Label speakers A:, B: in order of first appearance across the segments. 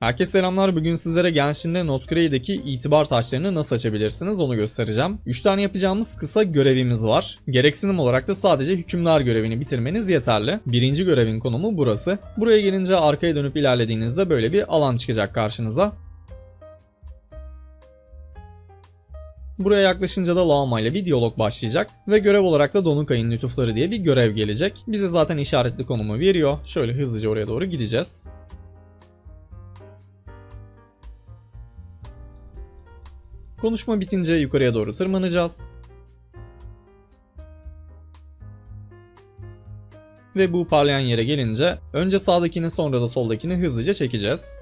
A: Herkese selamlar. Bugün sizlere Genshin'de Notgrade'deki itibar taşlarını nasıl açabilirsiniz onu göstereceğim. 3 tane yapacağımız kısa görevimiz var. Gereksinim olarak da sadece hükümdar görevini bitirmeniz yeterli. Birinci görevin konumu burası. Buraya gelince arkaya dönüp ilerlediğinizde böyle bir alan çıkacak karşınıza. Buraya yaklaşınca da Laoma ile bir diyalog başlayacak ve görev olarak da Donukay'ın lütufları diye bir görev gelecek. Bize zaten işaretli konumu veriyor. Şöyle hızlıca oraya doğru gideceğiz. Konuşma bitince yukarıya doğru tırmanacağız. Ve bu parlayan yere gelince önce sağdakini sonra da soldakini hızlıca çekeceğiz.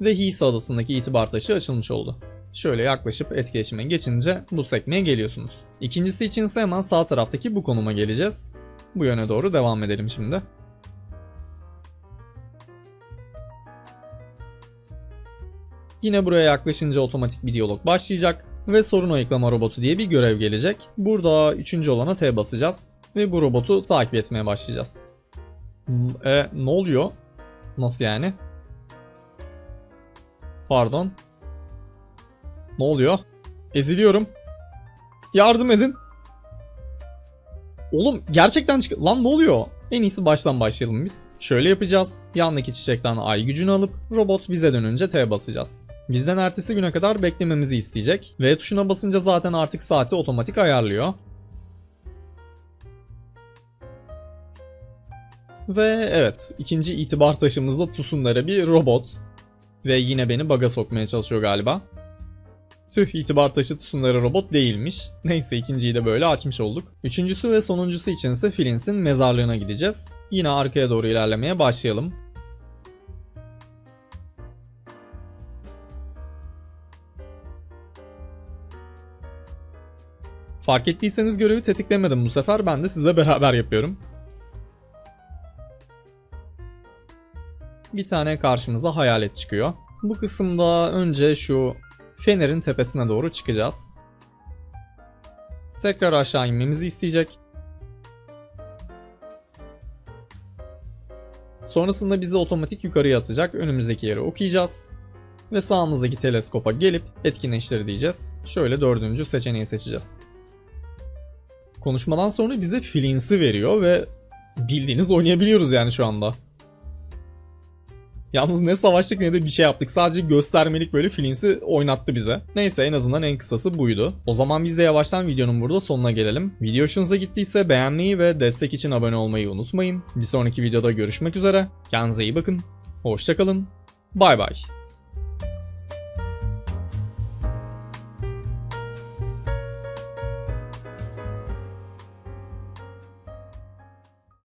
A: Ve Hisa adasındaki itibar taşı açılmış oldu. Şöyle yaklaşıp etkileşime geçince bu sekmeye geliyorsunuz. İkincisi için ise hemen sağ taraftaki bu konuma geleceğiz. Bu yöne doğru devam edelim şimdi. Yine buraya yaklaşınca otomatik bir diyalog başlayacak ve sorun ayıklama robotu diye bir görev gelecek. Burada üçüncü olana T basacağız ve bu robotu takip etmeye başlayacağız. E, ne oluyor? Nasıl yani? Pardon. Ne oluyor? Eziliyorum. Yardım edin. Oğlum gerçekten çık... Lan ne oluyor? En iyisi baştan başlayalım biz. Şöyle yapacağız. Yandaki çiçekten ay gücünü alıp robot bize dönünce T basacağız. Bizden ertesi güne kadar beklememizi isteyecek. V tuşuna basınca zaten artık saati otomatik ayarlıyor. Ve evet ikinci itibar taşımızda Tusunlara bir robot. Ve yine beni baga sokmaya çalışıyor galiba. Tüh itibar taşı Tusunlara robot değilmiş. Neyse ikinciyi de böyle açmış olduk. Üçüncüsü ve sonuncusu için ise Filins'in mezarlığına gideceğiz. Yine arkaya doğru ilerlemeye başlayalım. Fark ettiyseniz görevi tetiklemedim bu sefer. Ben de sizle beraber yapıyorum. Bir tane karşımıza hayalet çıkıyor. Bu kısımda önce şu fenerin tepesine doğru çıkacağız. Tekrar aşağı inmemizi isteyecek. Sonrasında bizi otomatik yukarıya atacak. Önümüzdeki yeri okuyacağız. Ve sağımızdaki teleskopa gelip etkinleştir diyeceğiz. Şöyle dördüncü seçeneği seçeceğiz. Konuşmadan sonra bize Filins'i veriyor ve bildiğiniz oynayabiliyoruz yani şu anda. Yalnız ne savaştık ne de bir şey yaptık. Sadece göstermelik böyle Filins'i oynattı bize. Neyse en azından en kısası buydu. O zaman biz de yavaştan videonun burada sonuna gelelim. Video hoşunuza gittiyse beğenmeyi ve destek için abone olmayı unutmayın. Bir sonraki videoda görüşmek üzere. Kendinize iyi bakın. Hoşçakalın. Bay bay.